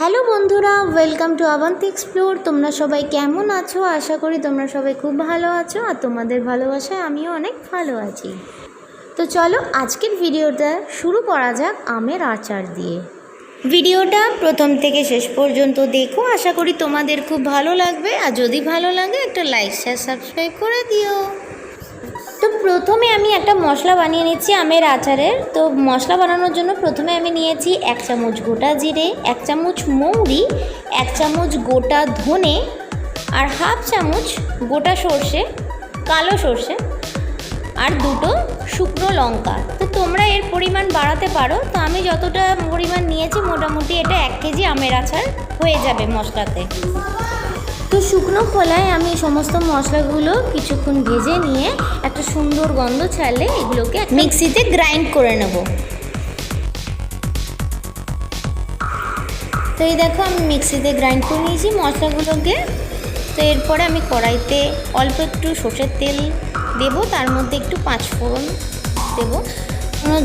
Hello বন্ধুরা welcome to আবান্তি explore তোমরা সবাই কেমন আছো? আশা করি তোমরা সবাই খুব ভালো আছো আর তোমাদের ভালোবাসায় আমিও অনেক ভালো আছি। তো চলো আজকের ভিডিওটা শুরু করা যাক আমের আচার দিয়ে। ভিডিওটা প্রথম থেকে শেষ পর্যন্ত দেখো। আশা করি তোমাদের খুব ভালো লাগবে। আর যদি ভালো লাগে, একটা লাইক শেয়ার সাবস্ক্রাইব করে দিও। তো প্রথমে আমি একটা মশলা বানিয়ে নিচ্ছি আমের আচারের। তো মশলা বানানোর জন্য প্রথমে আমি নিয়েছি এক চামচ গোটা জিরে, এক চামচ মৌরি, এক চামচ গোটা ধনে আর হাফ চামচ গোটা সর্ষে, কালো সর্ষে আর দুটো শুকনো লঙ্কা। তো তোমরা এর পরিমাণ বাড়াতে পারো। তো আমি যতটা পরিমাণ নিয়েছি, মোটামুটি এটা এক কেজি আমের আচার হয়ে যাবে মশলাতে। তো শুকনো খোলায় আমি সমস্ত মশলাগুলো কিছুক্ষণ ভেজে নিয়ে একটা সুন্দর গন্ধ ছাড়লে এগুলোকে মিক্সিতে গ্রাইন্ড করে নেব। তো এই দেখো আমি মিক্সিতে গ্রাইন্ড করে নিয়েছি মশলাগুলোকে। তো এরপরে আমি কড়াইতে অল্প একটু সর্ষের তেল দেব, তার মধ্যে একটু পাঁচ ফোড়ন দেবো।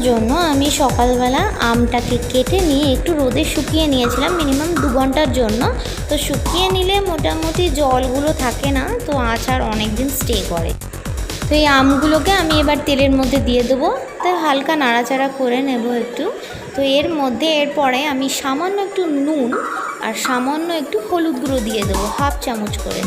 জন্য আমি সকালবেলা আমটাকে কেটে নিয়ে একটু রোদে শুকিয়ে নিয়েছিলাম মিনিমাম দু ঘণ্টার জন্য। তো শুকিয়ে নিলে মোটামুটি জলগুলো থাকে না, তো আচার অনেক দিন স্টে করে। তো এই আমগুলোকে আমি এবার তেলের মধ্যে দিয়ে দেবো। তো হালকা নাড়াচাড়া করে নেব একটু। তো এর মধ্যে এরপরে আমি সামান্য একটু নুন আর সামান্য একটু হলুদ গুঁড়ো দিয়ে দেবো, হাফ চামচ করে।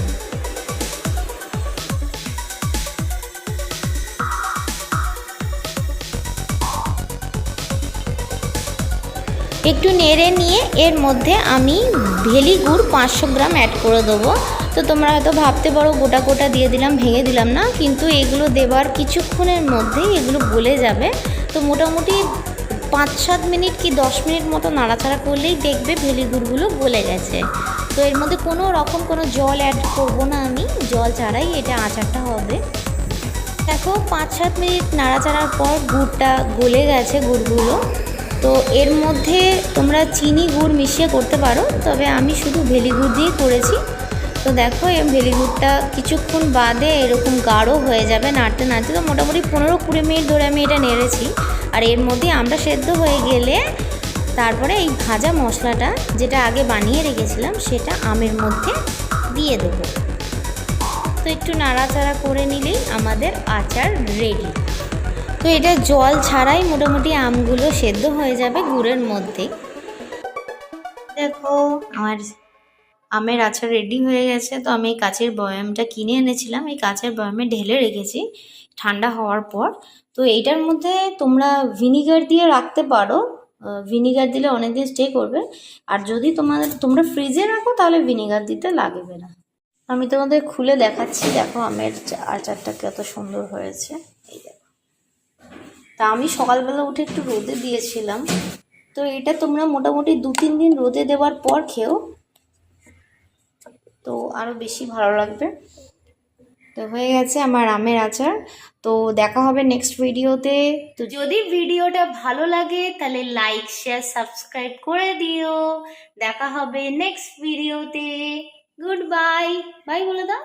একটু নেড়ে নিয়ে এর মধ্যে আমি ভেলি গুড় পাঁচশো গ্রাম অ্যাড করে দেবো। তো তোমরা হয়তো ভাবতে পারো, গোটা গোটা দিয়ে দিলাম, ভেঙে দিলাম না, কিন্তু এগুলো দেবার কিছুক্ষণের মধ্যেই এগুলো গলে যাবে। তো মোটামুটি পাঁচ সাত মিনিট কি দশ মিনিট মতো নাড়াচাড়া করলেই দেখবে ভেলি গুড়গুলো গলে গেছে। তো এর মধ্যে কোনো রকম কোনো জল অ্যাড করব না আমি, জল ছাড়াই এটা আচারটা হবে। দেখো, পাঁচ সাত মিনিট নাড়াচাড়ার পর গুড়টা গলে গেছে, গুড়গুলো। তো এর মধ্যে তোমরা চিনি, গুড় মিশিয়ে করতে পারো, তবে আমি শুধু ভেলি গুড় দিয়েই করেছি। তো দেখো, এই ভেলি গুড়টা কিছুক্ষণ বাদে এরকম গাঢ় হয়ে যাবে নাড়তে নাড়তে। তো মোটামুটি পনেরো কুড়ি মিনিট ধরে আমি এটা নেড়েছি। আর এর মধ্যে আমরা সেদ্ধ হয়ে গেলে তারপরে এই ভাজা মশলাটা যেটা আগে বানিয়ে রেখেছিলাম, সেটা আমের মধ্যে দিয়ে দেবো। তো একটু নাড়াচাড়া করে নিলেই আমাদের আচার রেডি তো এটা জল ছাড়াই মোটামুটি আমগুলো সেদ্ধ হয়ে যাবে গুড়ের মধ্যে। দেখো, আমার আমের আচার রেডি হয়ে গেছে। তো আমি এই কাচের বয়ামটা কিনে এনেছিলাম। এই কাঁচের বয়ামে ঢেলে রেখেছি ঠান্ডা হওয়ার পর। তো এইটার মধ্যে তোমরা ভিনিগার দিয়ে রাখতে পারো। ভিনিগার দিলে অনেক দিন স্টে করবে। আর যদি তোমাদের, তোমরা ফ্রিজে রাখো, তাহলে ভিনিগার দিতে লাগবে না। আমি তোমাদের খুলে দেখাচ্ছি। দেখো আমের আচারটা কত সুন্দর হয়েছে। তা আমি সকালবেলা উঠে একটু রোদে দিয়েছিলাম। তো এটা তোমরা মোটামুটি দু তিন দিন রোদে দেওয়ার পর খেও। তো আরও বেশি ভালো লাগবে। তো হয়ে গেছে আমার আমের আচার। তো দেখা হবে নেক্সট ভিডিওতে তো যদি ভিডিওটা ভালো লাগে, তাহলে লাইক শেয়ার সাবস্ক্রাইব করে দিও। দেখা হবে নেক্সট ভিডিওতে গুড বাই বাই বলে দাও.